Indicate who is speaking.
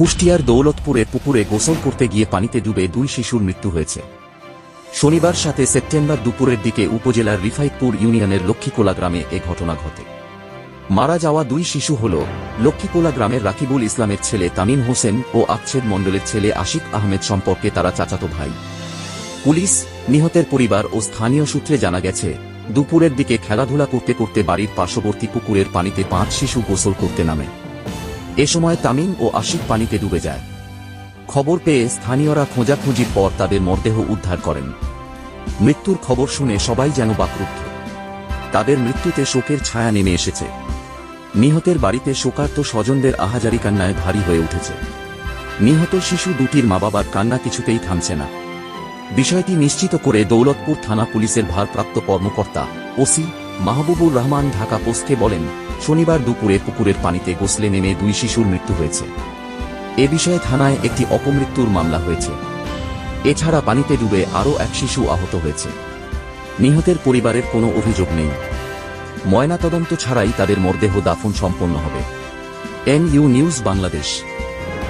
Speaker 1: কুষ্টিয়ার দৌলতপুরে পুকুরে গোসল করতে গিয়ে পানিতে ডুবে দুই শিশুর মৃত্যু হয়েছে। শনিবার সাথে সেপ্টেম্বর দুপুরের দিকে উপজেলার রিফাইতপুর ইউনিয়নের লক্ষ্মীকোলা গ্রামে এ ঘটনা ঘটে। মারা যাওয়া দুই শিশু হল লক্ষ্মীকোলা গ্রামের রাকিবুল ইসলামের ছেলে তামিম হোসেন ও আকছেদ মণ্ডলের ছেলে আশিক আহমেদ সম্পর্কে তারা চাচাতো ভাই। পুলিশ, নিহতের পরিবার ও স্থানীয় সূত্রে জানা গেছে, দুপুরের দিকে খেলাধুলা করতে করতে বাড়ির পার্শ্ববর্তী পুকুরের পানিতে পাঁচ শিশু গোসল করতে নামে। এ সময় তামিম ও আশিক পানিতে ডুবে যায়। খবর পেয়ে স্থানীয়রা খোঁজাখুঁজির পর তাদের মরদেহ উদ্ধার করেন। মৃত্যুর খবর শুনে সবাই যেন বাকরুদ্ধ। তাদের মৃত্যুতে শোকের ছায়া নেমে এসেছে। নিহতের বাড়িতে শোকার্ত স্বজনদের আহাজারি কান্নায় ভারী হয়ে উঠেছে। নিহত শিশু দুটির মা বাবার কান্না কিছুতেই থামছে না। বিষয়টি নিশ্চিত করে দৌলতপুর থানা পুলিশের ভারপ্রাপ্ত কর্মকর্তা ওসি মাহবুবুর রহমান ঢাকা পোস্টে বলেন শনিবার দুপুরে পুকুরের পানিতে গোসলে নেমে দুই শিশুর মৃত্যু হয়েছে। এ বিষয়ে থানায় একটি অপমৃত্যুর মামলা হয়েছে। এছাড়া পানিতে ডুবে আরও এক শিশু আহত হয়েছে। নিহতের পরিবারের কোনো অভিযোগ নেই। ময়নাতদন্ত ছাড়াই তাদের মরদেহ দাফন সম্পন্ন হবে। N U news Bangladesh.